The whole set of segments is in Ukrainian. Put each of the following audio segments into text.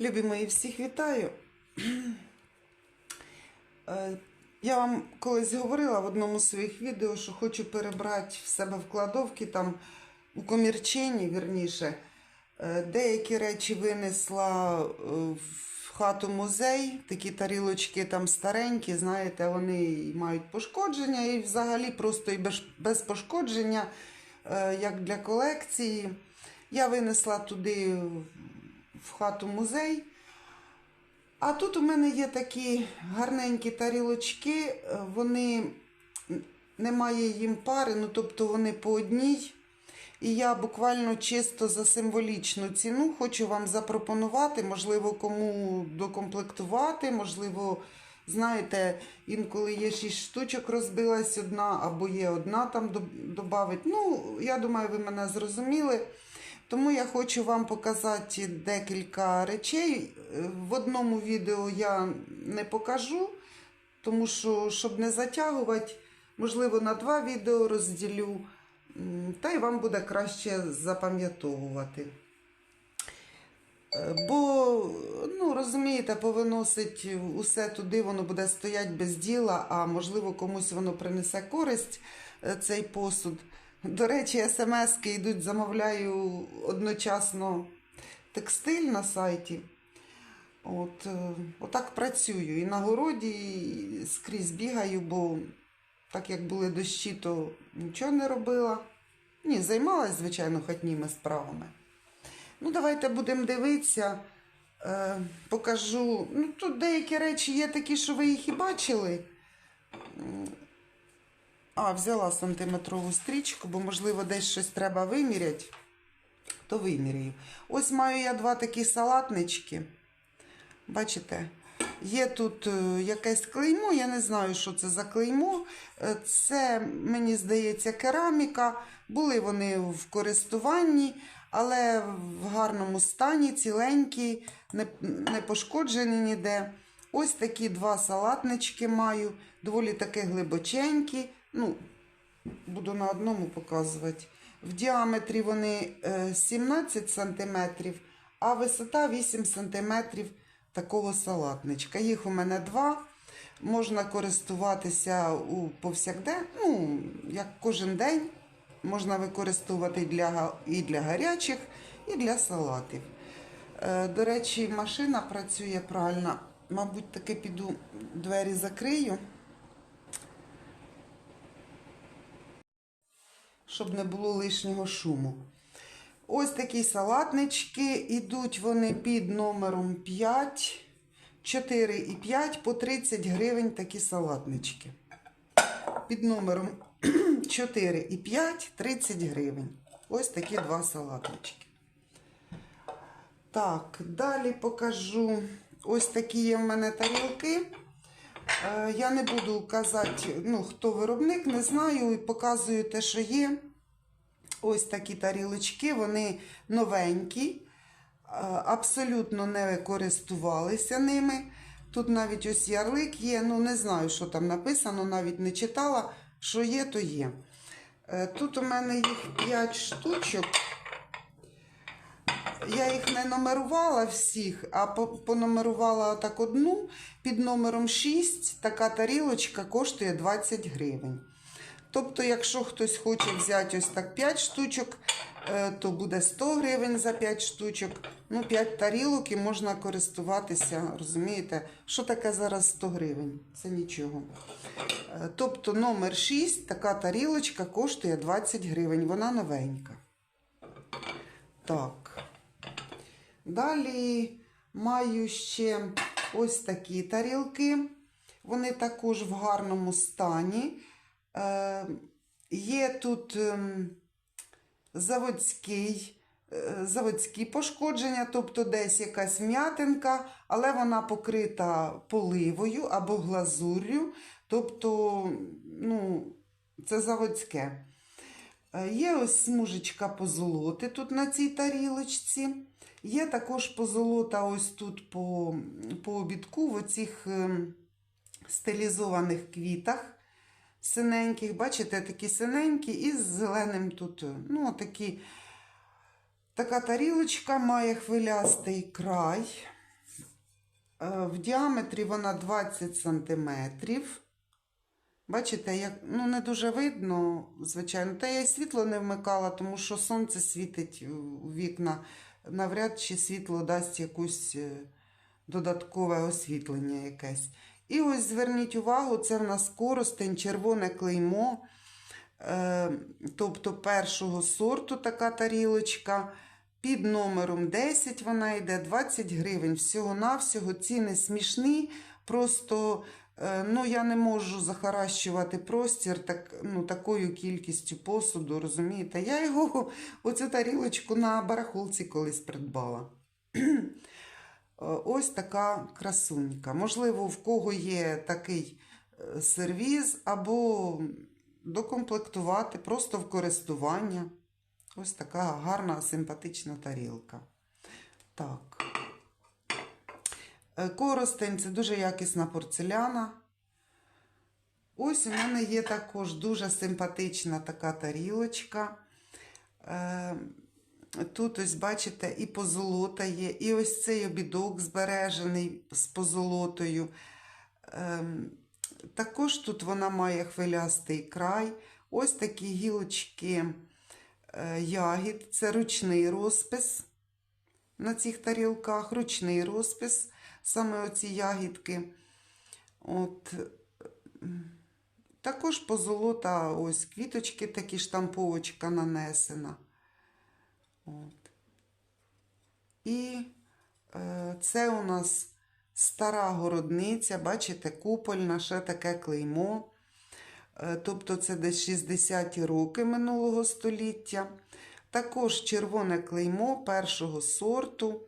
Любі мої, всіх вітаю. Е, Я вам колись говорила в одному з своїх відео, що хочу перебрати в себе в кладовки, там у комірчині, вірніше, Е, деякі речі винесла е, в хату музей, такі тарілочки там старенькі, знаєте, вони мають пошкодження, і взагалі просто і без, пошкодження, як для колекції. Я винесла туди в хату музей. А тут у мене є такі гарненькі тарілочки, вони немає їм пари, ну тобто вони по одній. І я буквально чисто за символічну ціну хочу вам запропонувати, можливо, кому докомплектувати, можливо, знаєте, інколи є шість штучок, розбилась одна, або є одна там додавить. Ну, я думаю, ви мене зрозуміли. Тому я хочу вам показати декілька речей. Е, В одному відео я не покажу, тому що, щоб не затягувати, можливо, на два відео розділю, та й вам буде краще запам'ятовувати. Е, Бо, ну, розумієте, повиносить усе туди, воно буде стояти без діла, а можливо комусь воно принесе користь, е, цей посуд. До речі, смски йдуть, замовляю одночасно текстиль на сайті. От, е, отак працюю. І на городі, і скрізь бігаю, бо так як були дощі, то нічого не робила. Ні, займалась, звичайно, хатніми справами. Ну, давайте будемо дивитися. Е, покажу. Ну, тут деякі речі є такі, що ви їх і бачили. А, взяла сантиметрову стрічку, бо, можливо, десь щось треба виміряти, то виміряю. Ось маю я два такі салатнички. Бачите? Є тут е, якесь клеймо, я не знаю, що це за клеймо. Е, Це, мені здається, кераміка. Були вони в користуванні, але в гарному стані, ціленькі, не пошкоджені ніде. Ось такі два салатнички маю, доволі таки глибоченькі. Ну, буду на одному показувати. В діаметрі вони е, 17 см, а висота 8 см такого салатничка. Їх у мене два. Можна користуватися у повсякдень, ну, як кожен день. Можна використовувати для, і для гарячих, і для салатів. Е, До речі, машина працює правильно. Мабуть, таки піду двері закрию. Щоб не було лишнього шуму. Ось такі салатнички. Ідуть вони під номером 5, 4 і 5 по 30 гривень такі салатнички. Під номером 4 і 5 30 гривень. Ось такі два салатнички. Так, далі покажу. Ось такі є в мене тарілки. Е, Я не буду казати, ну, хто виробник, не знаю, і показую те, що є. Ось такі тарілочки, вони новенькі, е, абсолютно не користувалися ними. Тут навіть ось ярлик є, ну не знаю, що там написано, навіть не читала. Що є, то є. Е, Тут у мене їх 5 штучок. Я їх не номерувала всіх, а понумерувала так одну. Під номером 6 така тарілочка коштує 20 гривень. Тобто, якщо хтось хоче взяти ось так 5 штучок, е, то буде 100 гривень за 5 штучок. Ну, 5 тарілок і можна користуватися, розумієте? Що таке зараз 100 гривень? Це нічого. Е, Тобто номер 6, така тарілочка коштує 20 гривень. Вона новенька. Так. Далі маю ще ось такі тарілки. Вони також в гарному стані. Е, є тут ем, заводський, е, заводські пошкодження, тобто десь якась м'ятинка, але вона покрита поливою або глазур'ю. Тобто, ну, це заводське. Е, Є ось смужечка позолоти тут на цій тарілочці. Є також позолота ось тут по, по обідку в оцих ем, стилізованих квітах синеньких. Бачите, такі синенькі і з зеленим тут. е, Ну, такі. Така тарілочка має хвилястий край. Е, В діаметрі вона 20 сантиметрів. Бачите, як, ну не дуже видно, звичайно. Та я й світло не вмикала, тому що сонце світить у вікна. Навряд чи світло дасть якусь е, додаткове освітлення якесь. І ось зверніть увагу, це в нас коростень, червоне клеймо. Е, тобто першого сорту така тарілочка. Під номером 10 вона йде 20 гривень. Всього-навсього ціни смішні. Просто ну, я не можу захаращувати простір так, ну, такою кількістю посуду, розумієте? Я його, оцю тарілочку на барахолці колись придбала. Е, Ось така красунька. Можливо, в кого є такий е, сервіз, або докомплектувати просто в користування. Ось така гарна, симпатична тарілка. Так. Е, Коростень це дуже якісна порцеляна. Ось у мене є також дуже симпатична така тарілочка. Е, Тут ось, бачите, і позолота є, і ось цей обідок збережений з позолотою. Ем, Також тут вона має хвилястий край. Ось такі гілочки е, ягід. Це ручний розпис на цих тарілках, ручний розпис, саме оці ягідки. От. Також позолота, ось квіточки, такі штамповочка нанесена. От. І е, це у нас стара городниця, бачите, купольна, ще таке клеймо. Е, тобто це десь 60-ті роки минулого століття. Також червоне клеймо першого сорту.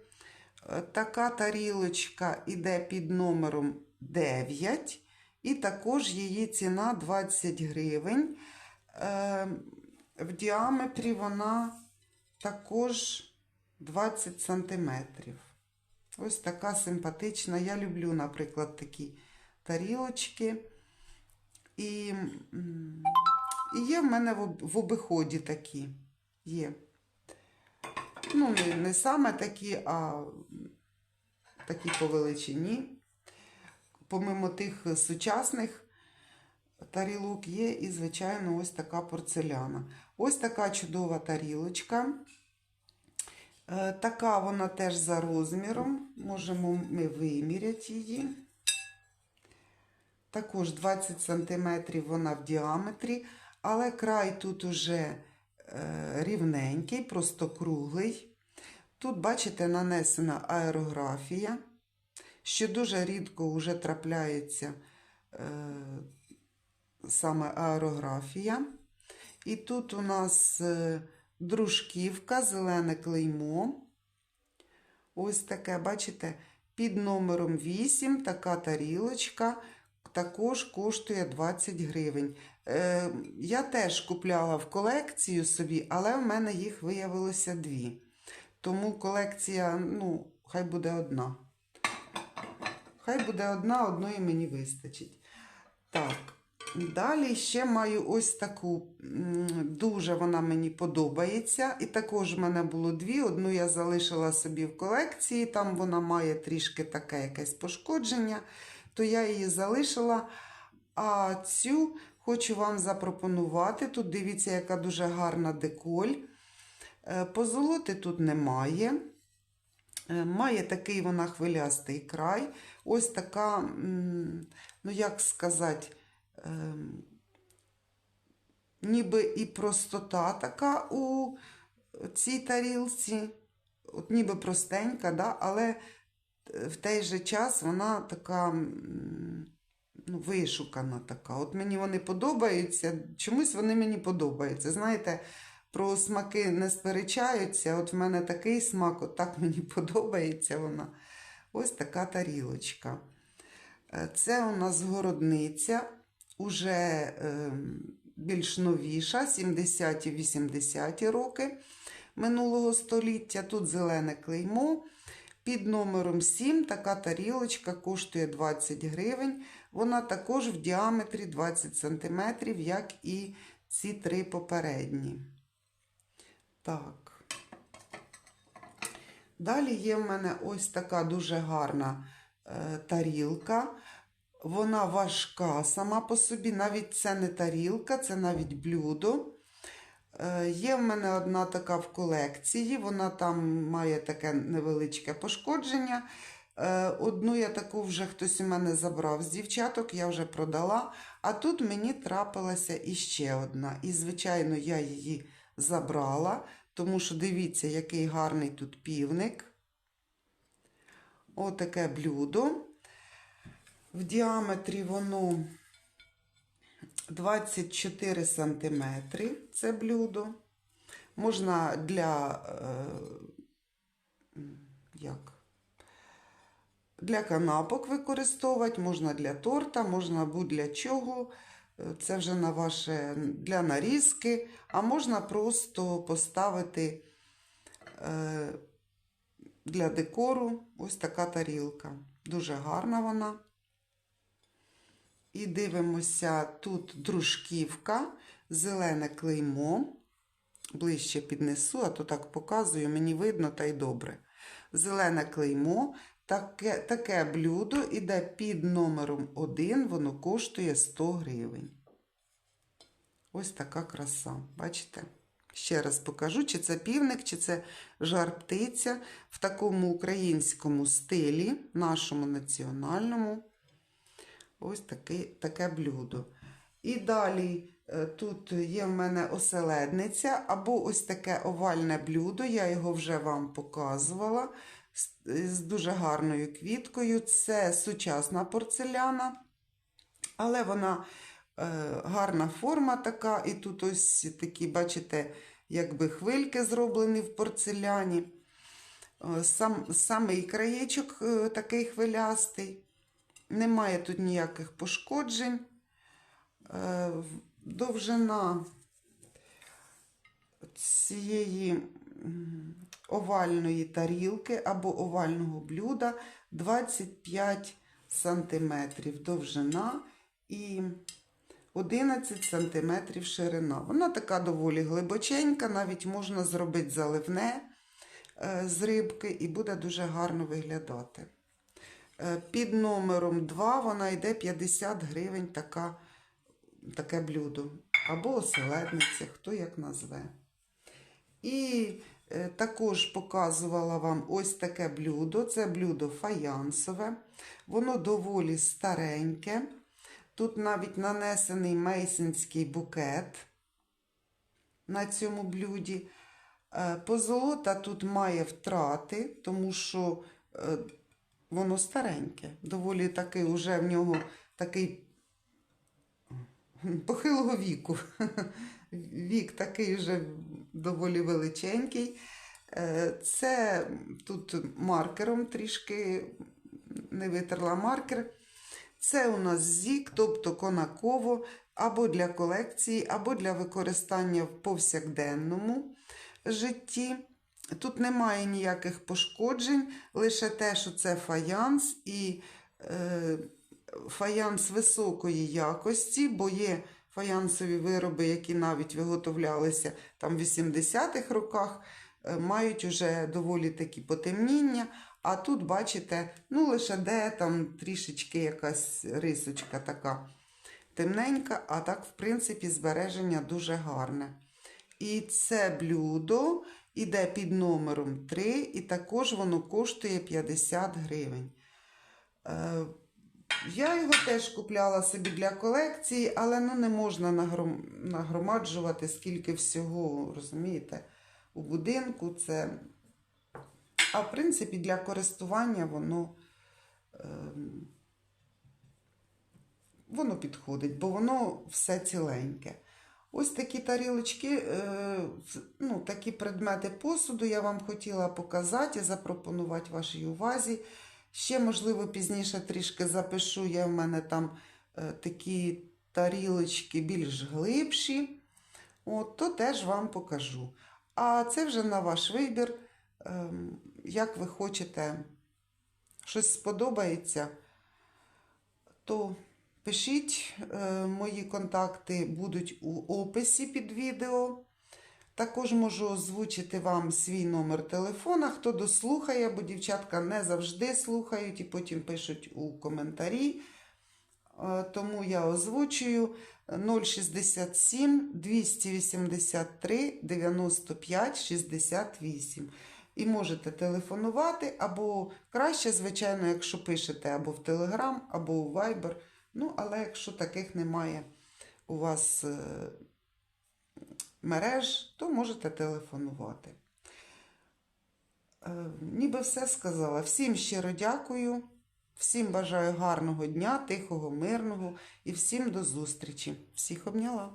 Така тарілочка йде під номером 9. І також її ціна 20 гривень. Е, В діаметрі вона також 20 сантиметрів. Ось така симпатична. Я люблю, наприклад, такі тарілочки. І, і є в мене в обиході такі. Є. Ну, не саме такі, а такі по величині. Помимо тих сучасних тарілок є і, звичайно, ось така порцеляна. Ось така чудова тарілочка. Е, Така вона теж за розміром. Можемо ми виміряти її. Також 20 см вона в діаметрі, але край тут уже е, рівненький, просто круглий. Тут, бачите, нанесена аерографія, що дуже рідко вже трапляється е, саме аерографія. І тут у нас е, дружківка, зелене клеймо. Ось таке, бачите, під номером 8 така тарілочка також коштує 20 гривень. Е, я теж купляла в колекцію собі, але в мене їх виявилося дві. Тому колекція, ну, хай буде одна. Хай буде одна, одної мені вистачить. Так, далі ще маю ось таку, дуже вона мені подобається. І також в мене було дві. Одну я залишила собі в колекції, там вона має трішки таке якесь пошкодження, то я її залишила. А цю хочу вам запропонувати. Тут дивіться, яка дуже гарна деколь. Е, Позолоти тут немає. Е, Має такий вона хвилястий край. Ось така, ну як сказати, ем, ніби і простота така у цій тарілці, от ніби простенька, да? але в той же час вона така ну, вишукана така. От мені вони подобаються, чомусь вони мені подобаються. Знаєте, про смаки не сперечаються. От в мене такий смак, от так мені подобається вона. Ось така тарілочка. Е, Це у нас городниця, уже е, більш новіша, 70-80 роки минулого століття. Тут зелене клеймо. Під номером 7 така тарілочка коштує 20 гривень. Вона також в діаметрі 20 см, як і ці три попередні. Так. Далі є в мене ось така дуже гарна е, тарілка. Вона важка сама по собі, навіть це не тарілка, це навіть блюдо. Е, Є в мене одна така в колекції, вона там має таке невеличке пошкодження. Е, Одну я таку вже хтось у мене забрав з дівчаток, я вже продала. А тут мені трапилася іще одна. І, звичайно, я її забрала, тому що дивіться, який гарний тут півник. Отаке блюдо. В діаметрі воно 24 сантиметри це блюдо. Можна для е, як? Для канапок використовувати, можна для торта, можна будь-для чого. Це вже на ваше для нарізки, а можна просто поставити е, для декору ось така тарілка. Дуже гарна вона. І дивимося, тут дружківка, зелене клеймо. Ближче піднесу, а то так показую, мені видно та й добре. Зелене клеймо. Таке, таке блюдо іде під номером 1, воно коштує 100 гривень. Ось така краса. Бачите? Ще раз покажу, чи це півник, чи це жар птиця в такому українському стилі, нашому національному. Ось таке, таке блюдо. І далі тут є в мене оселедниця, або ось таке овальне блюдо. Я його вже вам показувала з, дуже гарною квіткою. Це сучасна порцеляна, але вона е, гарна форма така. І тут ось такі, бачите, якби хвильки зроблені в порцеляні. Е, Сам, самий краєчок е, такий хвилястий. Немає тут ніяких пошкоджень. Довжина цієї овальної тарілки або овального блюда 25 сантиметрів довжина і 11 сантиметрів ширина. Вона така доволі глибоченька, навіть можна зробити заливне е, з рибки і буде дуже гарно виглядати. Е, Під номером 2 вона йде 50 гривень така, таке блюдо. Або оселедниця, хто як назве. І е, також показувала вам ось таке блюдо. Це блюдо фаянсове. Воно доволі стареньке. Тут навіть нанесений мейсинський букет на цьому блюді. Е, Позолота тут має втрати, тому що е, воно стареньке. Доволі таки вже в нього такий похилого віку. Вік такий вже доволі величенький. Е, Це тут маркером трішки не витерла маркер. Це у нас зік, тобто конаково, або для колекції, або для використання в повсякденному житті. Тут немає ніяких пошкоджень, лише те, що це фаянс і е, фаянс високої якості, бо є фаянсові вироби, які навіть виготовлялися там в 80-х роках, е, мають уже доволі такі потемніння. А тут, бачите, ну лише де там трішечки якась рисочка така темненька, а так, в принципі, збереження дуже гарне. І це блюдо іде під номером 3, і також воно коштує 50 гривень. Е, я його теж купляла собі для колекції, але ну, не можна нагром... нагромаджувати скільки всього, розумієте, у будинку це. А в принципі, для користування воно, ем, воно підходить, бо воно все ціленьке. Ось такі тарілочки, е, ну, такі предмети посуду я вам хотіла показати і запропонувати вашій увазі. Ще, можливо, пізніше трішки запишу, є в мене там е, такі тарілочки більш глибші, От, то теж вам покажу. А це вже на ваш вибір, ем, як ви хочете, щось сподобається, то пишіть, е, мої контакти будуть у описі під відео. Також можу озвучити вам свій номер телефона, хто дослухає, бо дівчатка не завжди слухають і потім пишуть у коментарі. Е, Тому я озвучую 067 283 95 68. І можете телефонувати, або краще, звичайно, якщо пишете або в Telegram, або у Viber. Ну, але якщо таких немає у вас е, мереж, то можете телефонувати. Е, Ніби все сказала. Всім щиро дякую. Всім бажаю гарного дня, тихого, мирного і всім до зустрічі. Всіх обняла.